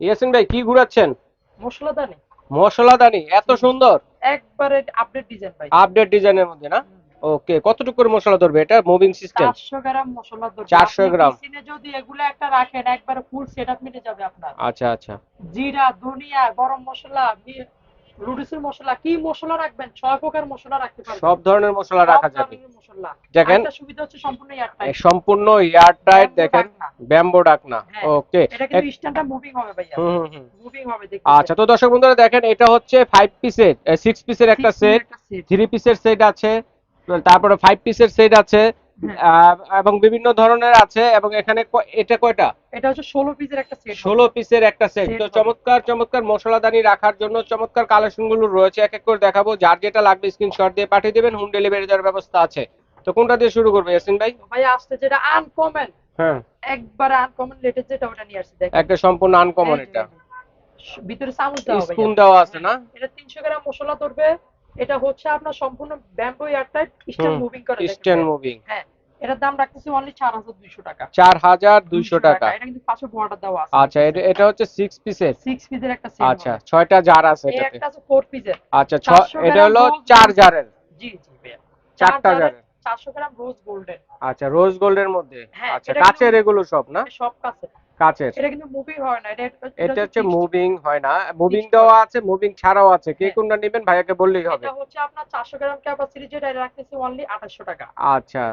ইয়াসিন ভাই কি ঘুরাচ্ছেন? মশলাদানি। মশলাদানি এত সুন্দর। একবারে আপডেট ডিজাইন ভাই। আপডেট ডিজাইনের মধ্যে না? ওকে কতটুকু করে মশলা ধরবে? এটা মুভিং সিস্টেম চারশো গ্রাম মশলা ধরবে। 400 গ্রাম। সিনে যদি এগুলো একটা রাখেন একবারে ফুল সেটআপ মিটে যাবে আপনার। আচ্ছা আচ্ছা। জিরা ধনিয়া গরম মশলা লুডুসের মশলা কি মশলা রাখবেন? ছয় প্রকার মশলা রাখতে পারবেন। সব ধরনের মশলা রাখা যাবে। দেখেন সুবিধা হচ্ছে সম্পূর্ণ এয়ারটাইট সম্পূর্ণ দেখেন। ব্যাম্বো ডাকনা হ্যাঁ। ওকে এটা কিন্তু স্ট্যান্ডটা মুভিং হবে ভাইয়া। হুম হুম হুম। মুভিং হবে দেখতে আচ্ছা তো দর্শক বন্ধুরা দেখেন এটা হচ্ছে ফাইভ পিসের সিক্স পিসের একটা সেট থ্রি পিসের সেট আছে তারপরে ফাইভ পিসের সেট আছে হ্যাঁ। এবং বিভিন্ন ধরনের আছে এবং এখানে এটা কয়টা? এটা হচ্ছে ষোলো পিসের একটা সেট ষোলো পিসের একটা সেট তো চমৎকার চমৎকার মশলাদানি রাখার জন্য চমৎকার কালেকশনগুলো রয়েছে। এক এক করে দেখাবো। যার যেটা লাগবে স্ক্রিনশট দিয়ে পাঠিয়ে দেবেন। হোম ডেলিভারি দেওয়ার ব্যবস্থা আছে। তো কোনটা দিয়ে শুরু করবে ইয়াসিন ভাই? ভাই আসছে যেটা আনকমন হ্যাঁ। একবারে আনকমন লেটেস্ট যেটা ওটা নিয়ে আসছে দেখেন। একটা সম্পূর্ণ আনকমন এটা। ভিতরে চামচ হবে স্পুন দেওয়া আছে না? এটা তিনশো গ্রাম মশলা ধরবে। এটা হচ্ছে আপনার সম্পূর্ণ bamboo airtight stand hmm, moving করে স্ট্যান্ড মুভিং হ্যাঁ এটার দাম রাখতেছি অনলি চার হাজার দুইশো টাকা। চার হাজার দুইশো টাকা। এটা কিন্তু পাঁচশো বর্ডার দেওয়া আছে। আচ্ছা এটা এটা হচ্ছে সিক্স পিসের সিক্স পিসের একটা সেট আচ্ছা ছয়টা জার আছে এটাতে। একটা আছে ফোর পিসের আচ্ছা 400 এটা হলো rose চার gold। জারের জি জি ভাইয়া। চারটা জারের চারশো গ্রাম রোজ গোল্ডেন আচ্ছা রোজ গোল্ডের মধ্যে। হ্যাঁ, আচ্ছা কাচের এগুলো সব না? সব কাছে কাচের। এটা কিন্তু মুভিং হয় না এটা এটা হচ্ছে মুভিং হয় না। মুভিং দেওয়া আছে মুভিং ছাড়াও আছে। কে হ্যাঁ। কোনটা নেবেন ভাইয়াকে বললেই হবে। এটা হচ্ছে আপনার চারশো গ্রাম ক্যাপাসিটি যেটা রাখতেছি অনলি আঠাশশো টাকা। আচ্ছা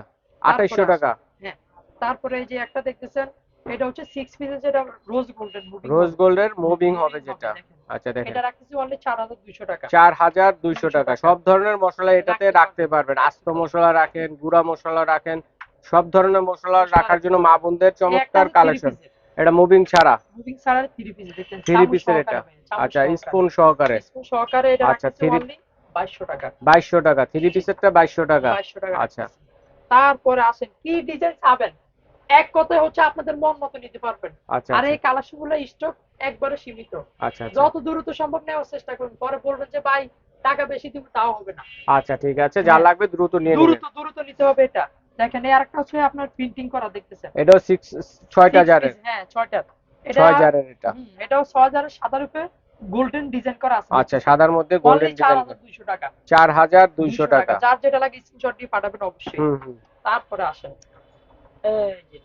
আঠাইশশো তারপরে টাকা। হ্যাঁ তারপরে এই যে একটা দেখতেছেন এটা হচ্ছে সিক্স পিসের যেটা রোজ গোল্ডেন মুভিং রোজ গোল্ডের মুভিং হবে যেটা। আচ্ছা দেখেন। এটা রাখতেছি অনলি চার হাজার দুইশো টাকা। চার হাজার দুইশো 200 টাকা। সব ধরনের মশলা এটাতে রাখতে পারবেন। আস্ত মশলা রাখেন গুঁড়া মশলা রাখেন। সব ধরনের মশলা মশলা রাখার জন্য মা বোনদের চমৎকার কালেকশন এটা মুভিং ছাড়া? মুভিং ছাড়া থ্রি পিস দেখতেন থ্রি পিসের এটা? আচ্ছা স্পুন সহকারে? স্পুন সহকারে এটা আচ্ছা, রাখতেছি three- অনলি বাইশশো টাকা। বাইশশো টাকা থ্রি পিসেরটা বাইশশো টাকা? বাইশশো টাকা আচ্ছা। তারপরে আসেন কি ডিজাইন চাবেন? এক কথায় হচ্ছে আপনাদের মন মতো নিতে পারবেন। আচ্ছা আর এই কালেকশনগুলো স্টক একবারে সীমিত। আচ্ছা আচ্ছা। যত দ্রুত সম্ভব নেওয়ার চেষ্টা করুন। পরে বলবেন যে ভাই টাকা বেশি দিব তাও হবে না। আচ্ছা ঠিক আছে। যা হ্যাঁ। লাগবে দ্রুত নিয়ে দ্রুত দ্রুত নিতে হবে এটা। দেখেন এই আরেকটা হচ্ছে আপনার প্রিন্টিং করা দেখতেছেন। এটাও সিক্স ছয়টা Six জারের। piece, হ্যাঁ ছয়টা। এটা ছয় জারের এটা। এটাও ছয় হাজারের সাদা রূপে গোল্ডেন ডিজাইন করা আছে। আচ্ছা সাদার মধ্যে গোল্ডেন ডিজাইন হাজার দুইশো টাকা। চার হাজার দুইশো টাকা। যার যেটা লাগে স্ক্রিনশট দিয়ে পাঠাবেন অবশ্যই। হুম হুম। তারপরে আসেন। এই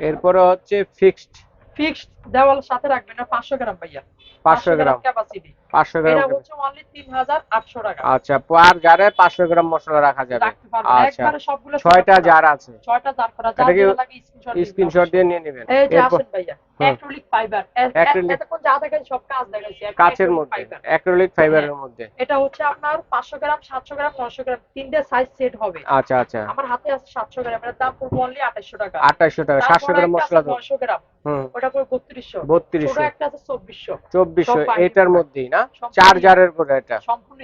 এরপরে হচ্ছে ফিক্সড ফিক্সড দেওয়াল সাথে রাখবেন না পাঁচশো গ্রাম ভাইয়া। পাঁচশো গ্রাম ক্যাপাসিটি পাঁচশো গ্রাম আচ্ছা পার জারে পাঁচশো গ্রাম মশলা রাখা যাবে। আচ্ছা ছয়টা জার আছে। স্ক্রিনশট দিয়ে নিয়ে নেবেন? কাচের মধ্যে অ্যাক্রিলিক ফাইবারের মধ্যে। এটা হচ্ছে আপনার পাঁচশো গ্রাম সাতশো গ্রাম নশো গ্রাম তিনটে সাইজ সেট হবে। আচ্ছা আচ্ছা। আমার হাতে আছে সাতশো গ্রাম এর দাম পড়বে অনলি টাকা। আঠাশশো টাকা সাতশো গ্রাম মশলা তো গ্রাম। হুম। ওটা পড়বে বত্রিশশো। বত্রিশশো। একটা আছে চব্বিশশো। চব্বিশশো সব বাইরে এটার মধ্যেই না? সম্পূর্ণ চার এয়ার- করে এটা? সম্পূর্ণ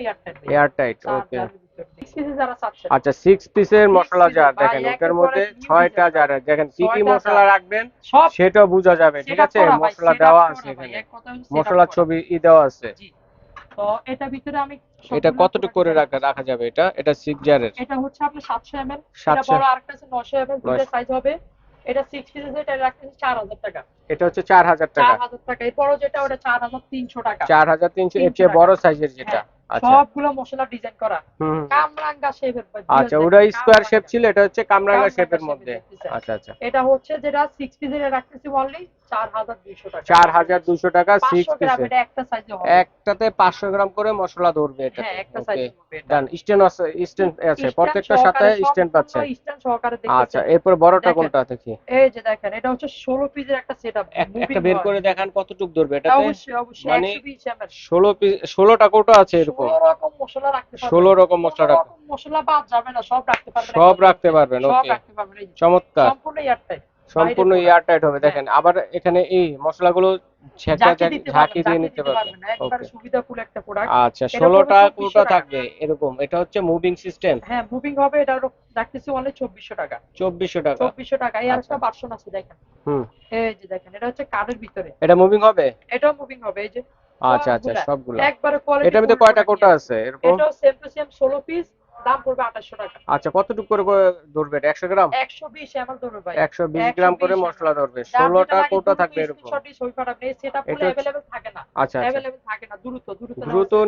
এয়ার টাইট ওকে আচ্ছা সিক্স পিসের মশলা জার দেখেন ওটার মধ্যে ছয়টা জার দেখেন কি কি মশলা রাখবেন? সেটাও বোঝা যাবে ঠিক আছে? মশলা দেওয়া আছে এখানে। মশলার ছবি ই দেওয়া আছে। তো এটা ভিতরে আমি এটা কতটুকু করে রাখা রাখা যাবে এটা? এটা সিক্স জারের। এটা হচ্ছে আপনার সাতশো এম এল এটা বড় আরেকটা আছে নশো এম এল সাইজ হবে। এটা রাখতেছি টাকা। এটা হচ্ছে চার হাজার টাকা। চার হাজার টাকা। এরপরও যেটা ওটা চার হাজার তিনশো টাকা। চার হাজার তিনশো এর চেয়ে বড় সাইজের যেটা। হ্যাঁ, আচ্ছা। সবগুলো মশলা ডিজাইন করা। কামরাঙ্গা শেপের আচ্ছা ওটা স্কোয়ার শেপ ছিল এটা হচ্ছে কামরাঙ্গা শেপের মধ্যে। আচ্ছা আচ্ছা। এটা হচ্ছে যেটা সিক্স পিসের রাখতেছি অনলি চার হাজার দুইশো টাকা। চার হাজার দুশো টাকা সিক্স পাঁচশো গ্রাম পিসে এটা একটা সাইজে হবে। একটাতে পাঁচশো গ্রাম করে মশলা ধরবে এটা। হ্যাঁ একটা সাইজে ডান স্ট্যান্ড আছে স্ট্যান্ড আছে প্রত্যেকটার সাথে স্ট্যান্ড আচ্ছা এরপর বড়টা কোনটা দেখি। এই যে দেখেন এটা হচ্ছে ষোলো পিসের একটা সেটআপ একটা বের করে দেখান কতটুক ধরবে এটাতে? অবশ্যই অবশ্যই মানে একশো বিশ এমএল ষোলো পিস ষোলোটা কোটা আছে এরকম। ষোলো রকম মশলা রাখতে পারবেন ষোলো রকম মশলা রাখতে মশলা বাদ যাবে না সব রাখতে পারবেন সব রাখতে পারবেন সব ওকে চমৎকার। সম্পূর্ণ এয়ারটাইট সম্পূর্ণ বাইরে এয়ার টাইট হবে দেখেন আবার এখানে এই মশলাগুলো ঝাঁকি দিয়ে নিতে পারবেন একবারে সুবিধাফুল একটা প্রোডাক্ট আচ্ছা এটা ষোলোটা পড়বে 2400 কোটা থাকবে এরকম এটা হচ্ছে মুভিং সিস্টেম হ্যাঁ মুভিং হবে এটা হলো রাখতেছি অনলি চব্বিশশো টাকা। চব্বিশশো টাকা। চব্বিশশো টাকা এই আচ্ছা। আরেকটা ভার্সন আছে দেখেন। হুম। এই যে দেখেন এটা হচ্ছে কার্ডের ভিতরে। এটা মুভিং হবে? এটাও মুভিং হবে এই যে আচ্ছা আচ্ছা সবগুলা। একবারে কোয়ালিটি এটার মধ্যে কয়টা কোটা আছে এরকম? এটাও সেম টু সেম ষোলো পিস দাম পড়বে আঠাশশো টাকা। আচ্ছা কতটুকু করে করে ধরবে এটা একশো গ্রাম? একশো বিশ ধরবে ভাই। একশো বিশ গ্রাম করে মশলা ধরবে। যার যেটা ষোলোটা লাগে কোটা দ্রুত থাকবে এরকম। থাকে না। আচ্ছা থাকে না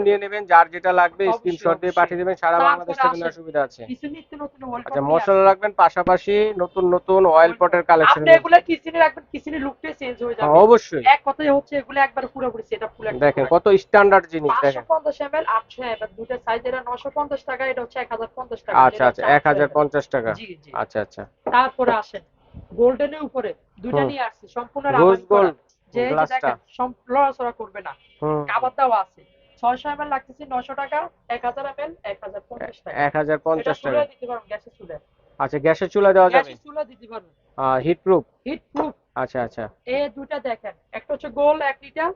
নিয়ে নেবেন যার যেটা লাগবে স্ক্রিনশট দিয়ে পাঠিয়ে দেবেন। সারা বাংলাদেশ থেকে নেওয়ার সুবিধা আছে। কিছু নিত্য নতুন ওয়াল আচ্ছা মশলা রাখবেন পাশাপাশি নতুন নতুন অয়েল পটের কালেকশন আপনি এগুলো কিচেনে রাখবেন কিচেনের লুকটাই চেঞ্জ হয়ে যাবে। অবশ্যই। এক কথায় হচ্ছে এগুলো একবার পুরোপুরি সেটআপ ফুল দেখেন কত স্ট্যান্ডার্ড জিনিস দেখেন। পঞ্চাশ এমএল আটশো এমএল দুটো সাইজ নশো পঞ্চাশ টাকা এটা হচ্ছে টাকা আচ্ছা আচ্ছা টাকা। জি জি। আচ্ছা আচ্ছা। তারপরে আসেন গোল্ডেনের উপরে দুইটা নিয়ে আসছি সম্পূর্ণ রোজ গোল্ড যে এই যে দেখেন লড়াচড়া করবে না। হুম। কাবার আছে। ছয়শো এমএল লাগতেছে নশো টাকা টাকা। দিতে পারবেন গ্যাসের চুলে আচ্ছা গ্যাসের চুলা দেওয়া যাবে? গ্যাসের চুলে দিতে পারবেন। হিট প্রুফ হিট প্রুফ আচ্ছা আচ্ছা। এই দুইটা দেখেন একটা হচ্ছে গোল এক লিটার।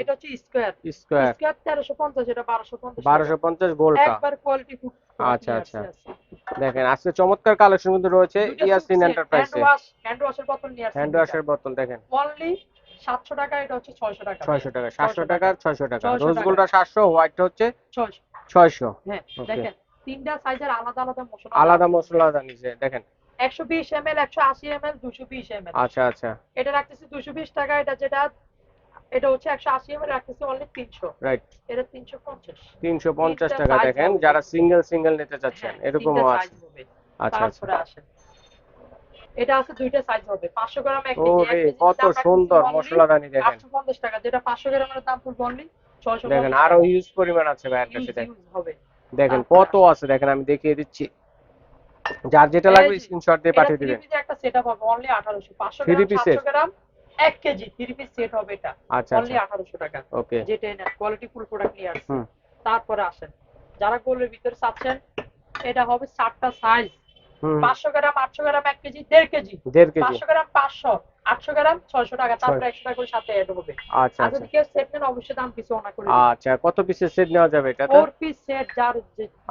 এটা হচ্ছে স্কোয়ার। স্কোয়ার। স্কোয়ার তেরোশো পঞ্চাশ এটা বারোশো পঞ্চাশ। বারোশো পঞ্চাশ গোলটা একবার কোয়ালিটি ফুড আচ্ছা, আচ্ছা। দেখেন আজকে চমৎকার কালেকশন কিন্তু রয়েছে ইয়াসিন এন্টারপ্রাইজে হ্যান্ড ওয়াশ হ্যান্ড ওয়াশের বোতল নিয়ে আসছি হ্যান্ড ওয়াশের বোতল দেখেন। অনলি সাতশো টাকা এটা হচ্ছে ছয়শো টাকা। ছয়শো টাকা সাতশো 600 টাকা ছয়শো টাকা। রোজ টাকা। গোল্ডটা সাতশো হোয়াইটটা হচ্ছে ছয়শো। ছয়শো। হ্যাঁ দেখেন তিনটা সাইজের আলাদা আলাদা মশলা। আলাদা মশলা জানিছে দেখেন। একশো বিশ এম এল একশো আশি এম এল দুশো বিশ এম এল আচ্ছা আচ্ছা। এটা রাখতেছি দুশো বিশ টাকা এটা যেটা এটা হচ্ছে রাখতেছি অনলি রাইট এটা তিনশো পঞ্চাশ। তিনশো পঞ্চাশ তিনটা টাকা। দেখেন যারা সিঙ্গেল সিঙ্গেল নিতে চাচ্ছেন হ্যাঁ, এরকমও আছে। আচ্ছা আচ্ছা তারপরে আসেন। এটা আছে দুইটা সাইজ হবে। পাঁচশো গ্রাম এক ওরে কত সুন্দর মশলাদানি দেখেন। আটশো পঞ্চাশ টাকা। যেটা পাঁচশো গ্রামের দাম পড়বে অনলি ছয়শো দেখেন আরও ইউজ পরিমাণ আছে ভাইয়ের কাছে দেখেন। দেখেন কত আছে দেখেন আমি দেখিয়ে দিচ্ছি। যার যেটা লাগবে স্ক্রিনশট দিয়ে পাঠিয়ে দিবেন। এটা একটা সেটআপ হবে অনলি 1800 500 Three গ্রাম piece-এর? 700 গ্রাম 1 কেজি 3 পিস সেট হবে এটা। আচ্ছা অনলি আচ্ছা। 1800 টাকা। ওকে যেটা নেন কোয়ালিটি ফুল প্রোডাক্ট নিয়ে আসছে। তারপরে আসেন। যারা গোলের ভিতরে চাচ্ছেন এটা হবে 60টা size 500 gram 800 gram 1 KG 1.5 KG. দেড় কেজি। 500 গ্রাম 500 800 গ্রাম 600 টাকা। তারপরে 100 টাকা করে সাথে অ্যাড হবে। আচ্ছা আচ্ছা। যদি কেউ সেট নেন অবশ্যই দাম পিছু না করে আচ্ছা কত পিসের সেট নেওয়া যাবে এটা ফোর পিস সেট যার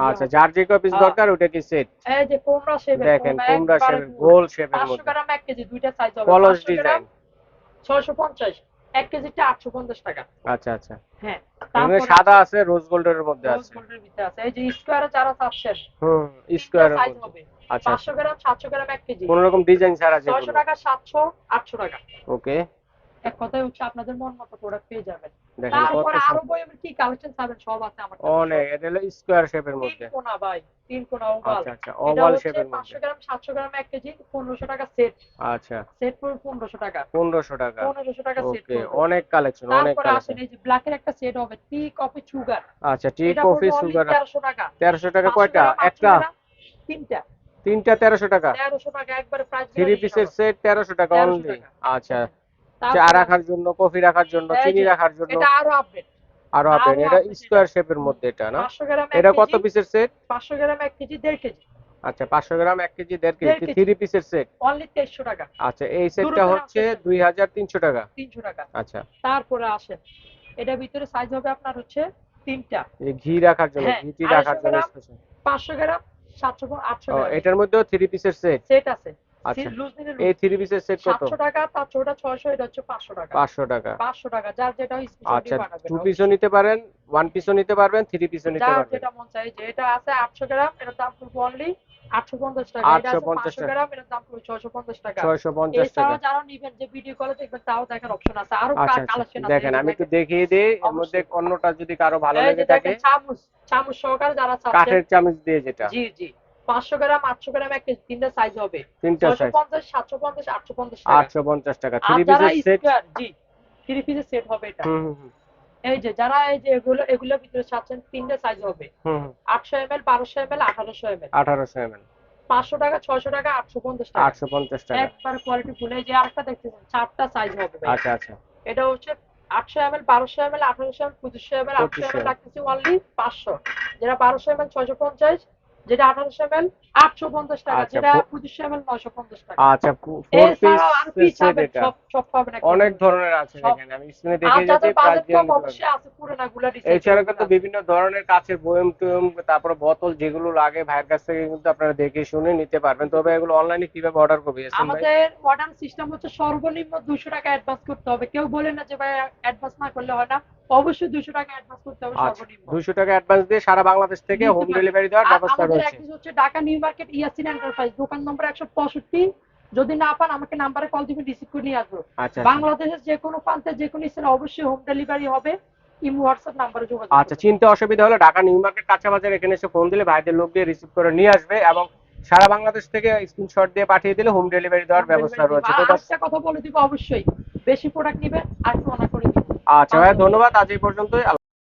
আচ্ছা যার যে কয় পিস। দরকার ওটা কি সেট এই যে কোমরা শেপের দেখেন কুমড়া শেপের গোল শেপের 500 গ্রাম 1 কেজি দুইটা সাইজ হবে। কলস 500 গ্রাম পঞ্চাশ 650 এক কেজিটা 850 টাকা। আচ্ছা আচ্ছা। হ্যাঁ সাদা আছে রোজ গোল্ডের মধ্যে রোজ আছে। গোল্ডের ভিতরে আছে। এই যে স্কোয়ারে যারা চাচ্ছেন হুম তিনটা স্কোয়ারের হবে। আচ্ছা 500 গ্রাম 700 গ্রাম এক কেজি। কোন রকম ডিজাইন ছাড়া 600 টাকা 700 800 টাকা। ওকে এক কথায় হচ্ছে আপনাদের মন মতো প্রোডাক্ট পেয়ে যাবেন। তারপরে আরও। বইয়ের কি কালেকশন পাবেন সব আছে আমার কাছে। অনেক এটা হলো স্কোয়ার শেপের তিন মধ্যে। কোনা ভাই তিন কোনা ওভাল আচ্ছা আচ্ছা ওভাল শেপের মধ্যে। 500 গ্রাম 700 গ্রাম এক কেজি 1500 টাকা সেট আচ্ছা। সেট পড়বে 1500 টাকা। পনেরোশো টাকা। 1500 টাকা সেট ওকে অনেক কালেকশন অনেক তারপরে আসেন কালেকশন এই যে ব্ল্যাকের একটা সেট হবে টি কফি সুগার আচ্ছা টি কফি সুগার তেরোশো টাকা। তেরোশো টাকা 500 কয়টা? একটা? তিনটা। তিনটা তেরোশো টাকা? তেরোশো টাকা একবারে প্রাইস পিসের সেট তেরোশো টাকা অনলি টাকা। আচ্ছা। চা রাখার জন্য কফি রাখার জন্য চিনি রাখার জন্য। এটা আরও আপডেট আরও আপেল এটা স্কোয়ার শেপের মধ্যে এটা না? পাঁচশো গ্রাম এটা কত পিসের সেট পাঁচশো গ্রাম এক কেজি দেড় কেজি। আচ্ছা পাঁচশো গ্রাম এক কেজি দেড় দেড় কেজি। কেজি। থ্রি পিসের সেট অনলি তেইশশো টাকা। আচ্ছা এই সেটটা হচ্ছে আছে। দুই হাজার তিনশো টাকা। তিনশো টাকা। আচ্ছা। তারপরে আসেন। এটার ভিতরে সাইজ হবে আপনার হচ্ছে তিনটা। এই ঘি রাখার জন্য হ্যাঁ, ঘিটি রাখার জন্য গ্রাম। special। পাঁচশো গ্রাম সাতশো গ্রাম, আটশো ও, গ্রাম। এটার মধ্যেও থ্রি পিসের সেট সেট আছে। আচ্ছা। এই থ্রি পিসের সেট কত? সাতশো টাকা তার ছোটা ছয়শো এটা হচ্ছে পাঁচশো টাকা। পাঁচশো টাকা। পাঁচশো টাকা যার যেটা আচ্ছা টু পিসও নিতে পারেন ওয়ান পিসও নিতে পারবেন থ্রি পিসও নিতে যার যেটা মন চাই যে এটা আছে আটশো গ্রাম এটার দাম পড়বে অনলি আটশো পঞ্চাশ টাকা। এটা আছে 850 গ্রাম এটার দাম পড়বে ছয়শো পঞ্চাশ টাকা। ছয়শো পঞ্চাশ টাকা। যারা নিবেন যে ভিডিও কলে দেখবেন তাও দেখার অপশন আছে। আরও আচ্ছা কালেকশন আছে দেখেন আমি একটু দেখিয়ে দিই এর মধ্যে অন্যটা যদি কারও ভালো লেগে থাকে। চামচ চামচ সহকারে যারা চাচ্ছেন কাঠের চামচ দিয়ে যেটা। জি জি। পাঁচশো গ্রাম আটশো গ্রাম এক কেজি তিনটা সাইজ হবে। টাকা। আটশো পঞ্চাশ টাকা। আর থ্রি পিসের সেট জি থ্রি পিসের সেট হবে এটা। এই যে যারা এই যে এগুলো এগুলোর ভিতরে চাচ্ছেন তিনটা সাইজ হবে। হুম হুম। আটশো এম এল বারোশো এম এল আঠারোশো এম এল আঠারোশো এম এল পাঁচশো টাকা ছয়শো টাকা আটশো পঞ্চাশ টাকা। আটশো পঞ্চাশ টাকা। একবার কোয়ালিটি ফুল যে আরেকটা দেখতেছেন চারটা সাইজ হবে আচ্ছা আচ্ছা। এটা হচ্ছে আটশো এম এল বারোশো এম এল আঠারোশো এম পঁচিশশো এম এল আটশো এম 2500 এল রাখতেছি অনলি পাঁচশো। যেটা বারোশো এম এল ছয়শো পঞ্চাশ যেটা আঠারোশো এম এল আটশো পঞ্চাশ টাকা আচ্ছা, যেটা টাকা। আচ্ছা ফোর পিস সব সব পাবেন অনেক ধরনের আছে সব- আমি স্ক্রিনে দেখে যাচ্ছি প্রাইস দিয়ে কম নিতে পারবেন। অবশ্যই আছে এছাড়া কিন্তু বিভিন্ন ধরনের কাছের বয়ম টয়ম তারপরে বোতল যেগুলো লাগে ভাইয়ের কাছ থেকে কিন্তু আপনারা দেখে শুনে নিতে পারবেন। তবে এগুলো অনলাইনে কীভাবে অর্ডার করবে আমাদের মডার্ন সিস্টেম হচ্ছে সর্বনিম্ন দুশো টাকা অ্যাডভান্স করতে হবে। কেউ বলে না যে ভাই অ্যাডভান্স না করলে হয় না। অবশ্যই দুশো টাকা অ্যাডভান্স করতে হবে আচ্ছা সর্বনিম্ন। দুইশো টাকা অ্যাডভান্স দিয়ে সারা বাংলাদেশ থেকে হোম ডেলিভারি দেওয়ার ব্যবস্থা রয়েছে। অ্যাড্রেস হচ্ছে Dhaka New Market Yasin enterprise দোকান নম্বর একশো পঁয়ষট্টি। যদি না পান আমাকে নাম্বারে কল দিবেন রিসিভ করে নিয়ে আসব। আচ্ছা বাংলাদেশের যে কোনো প্রান্তে যে কোনো স্থানে অবশ্যই হোম ডেলিভারি হবে। ইমো হোয়াটসঅ্যাপ নাম্বারে যোগাযোগ আচ্ছা চিনতে অসুবিধা হলে ঢাকা নিউ মার্কেট কাঁচা বাজার এখানে এসে ফোন দিলে ভাইদের লোক দিয়ে রিসিভ করে নিয়ে আসবে এবং সারা বাংলাদেশ থেকে স্ক্রিনশট দিয়ে পাঠিয়ে দিলে হোম ডেলিভারি দেওয়ার ব্যবস্থা রয়েছে। তো কথা বলে দিব অবশ্যই। বেশি প্রোডাক্ট নিবেন আর অনা করে আচ্ছা ভাই ধন্যবাদ। আজ এই পর্যন্তই।